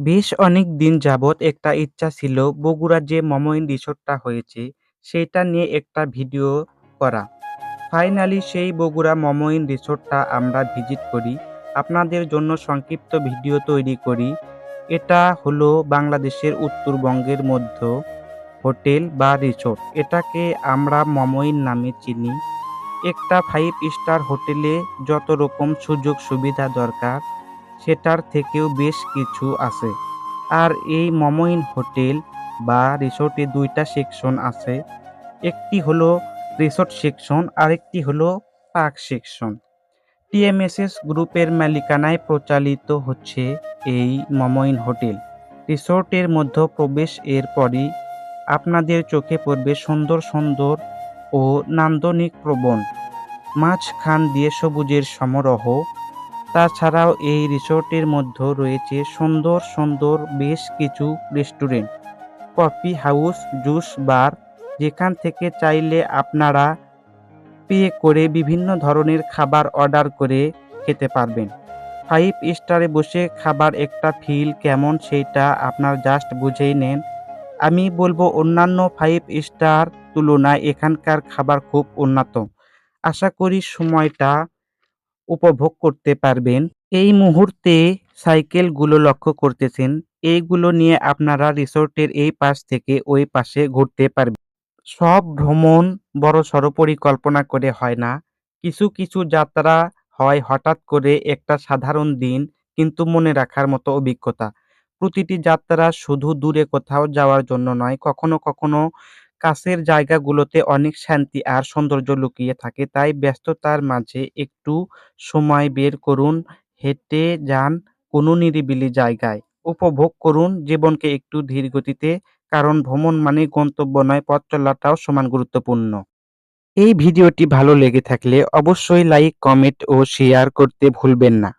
বেশ অনেক দিন যাবৎ একটা ইচ্ছা ছিল বগুড়ার যে মমইন রিসোর্টটা হয়েছে সেইটা নিয়ে একটা ভিডিও করা। ফাইনালি সেই বগুড়া মমইন রিসোর্টটা আমরা ভিজিট করি। আপনাদের জন্য সংক্ষিপ্ত ভিডিও তৈরি করি। এটা হলো বাংলাদেশের উত্তরবঙ্গের মধ্যে হোটেল বা রিসোর্ট। এটাকে আমরা মমইন নামে চিনি। একটা ফাইভ স্টার হোটেলে যত রকম সুযোগ সুবিধা দরকার সেটার থেকেও বেশ কিছু আছে। আর এই মমইন হোটেল বা রিসোর্টে দুইটা সেকশন আছে। একটি হলো রিসোর্ট সেকশন, আরেকটি হলো পার্ক সেকশন। টিএমএসএস গ্রুপের মালিকানায় প্রচালিত হচ্ছে এই মমইন হোটেল। রিসোর্টের মধ্যে প্রবেশ এর পরই আপনাদের চোখে পড়বে সুন্দর সুন্দর ও নান্দনিক প্রবণ। মাঝখান দিয়ে সবুজের সমারোহ তাছাড়াও এই রিসোর্টের মধ্যে রয়েছে সুন্দর সুন্দর বেশ কিছু restaurant, coffee house, juice bar, যেখান থেকে চাইলে আপনারা পে করে বিভিন্ন ধরনের খাবার অর্ডার করে খেতে পারবেন। ফাইভ স্টারে বসে খাবার একটা ফিল কেমন সেইটা আপনার জাস্ট বুঝেই নেন। আমি বলব অন্যান্য ফাইভ স্টার তুলনায় এখানকার খাবার খুব উন্নত। আশা করি সময়টা উপভোগ করতে পারবেন। এই মুহূর্তে সাইকেলগুলো লক্ষ্য করতেছেন। এইগুলো নিয়ে আপনারা রিসোর্টের এই পাশ থেকে ওই পাশে ঘুরতে পারবেন। সব ভ্রমণ বড় সড় পরিকল্পনা করে হয় না। কিছু কিছু যাত্রা হয় হঠাৎ করে একটা সাধারণ দিন কিন্তু মনে রাখার মতো অভিজ্ঞতা। প্রতিটি যাত্রা শুধু দূরে কোথাও যাওয়ার জন্য নয়, কখনো কখনো কাছের জায়গাগুলোতে অনেক শান্তি আর সৌন্দর্য লুকিয়ে থাকে, তাই ব্যস্ততার মাঝে একটু সময় বের করুন, হেঁটে যান কোনো নিরিবিলি জায়গায়। উপভোগ করুন জীবনকে একটু ধীর গতিতে, কারণ ভ্রমণ মানে গন্তব্য নয়, পথ চলাটাও সমান গুরুত্বপূর্ণ। এই ভিডিওটি ভালো লেগে থাকলে অবশ্যই লাইক, কমেন্ট ও শেয়ার করতে ভুলবেন না।